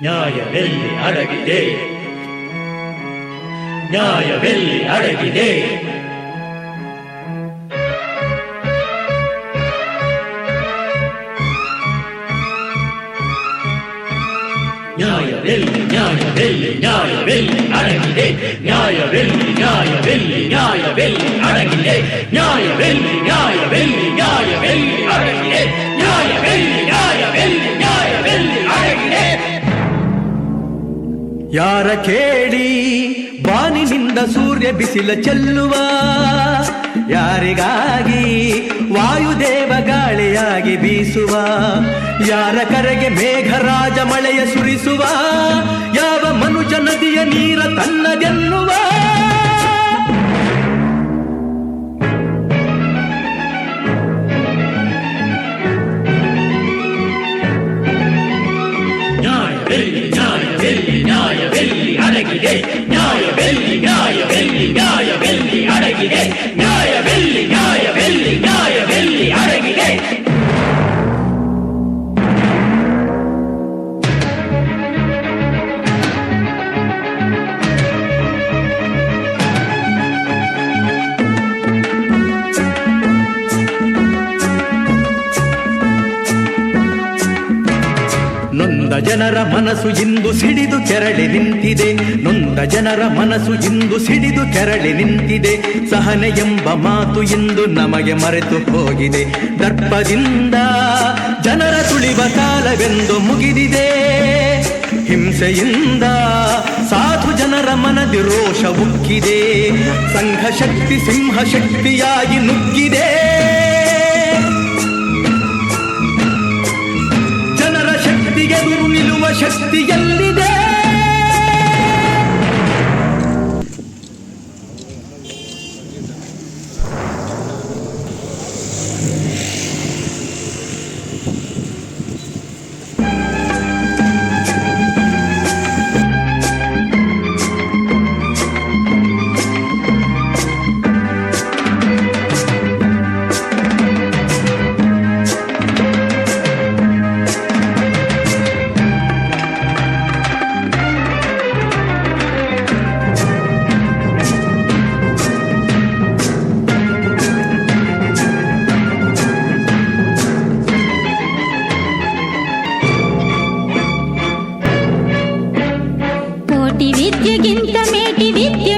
நியாய வெள்ளி அழகிதே நியாய வெள்ளி அழகிதே நியாய வெள்ளி நியாய வெள்ளி நியாய வெள்ளி அழகிலே. நியாய வெள்ளி நியாய வெள்ளி நியாய வெள்ளி அழகிலே. நியாய வெள்ளி நியாய வெள்ளி நியாய வெள்ளி அழகிலே. ಯಾರ ಕೇಳಿ ಬಾನಿನಿಂದ ಸೂರ್ಯ ಬಿಸಿಲ ಚೆಲ್ಲುವ? ಯಾರಿಗಾಗಿ ವಾಯುದೇವ ಗಾಳಿಯಾಗಿ ಬೀಸುವ? ಯಾರ ಕರೆಗೆ ಮೇಘರಾಜ ಮಳೆಯ ಸುರಿಸುವ? ಯಾವ ಮನುಜ ನದಿಯ ನೀರ ತನ್ನದೆನ್ನುವ? ಜನರ ಮನಸ್ಸು ಇಂದು ಸಿಡಿದು ಕೆರಳಿ ನಿಂತಿದೆ. ನೊಂದ ಜನರ ಮನಸ್ಸು ಇಂದು ಸಿಡಿದು ಕೆರಳಿ ನಿಂತಿದೆ. ಸಹನೆ ಎಂಬ ಮಾತು ಇಂದು ನಮಗೆ ಮರೆತು ಹೋಗಿದೆ. ದರ್ಪದಿಂದ ಜನರ ತುಳಿವ ಕಾಲವೆಂದು ಮುಗಿದಿದೆ. ಹಿಂಸೆಯಿಂದ ಸಾಧು ಜನರ ಮನದಿ ರೋಷ ಉಕ್ಕಿದೆ. ಸಂಘ ಶಕ್ತಿ, ಸಿಂಹ ಶಕ್ತಿಯಾಗಿ ನುಗ್ಗಿದೆ ಎದುರು ನಿಲ್ಲುವ ಶಕ್ತಿ ಎಲ್ಲಿದೆ విద్య గింత మేటి విద్య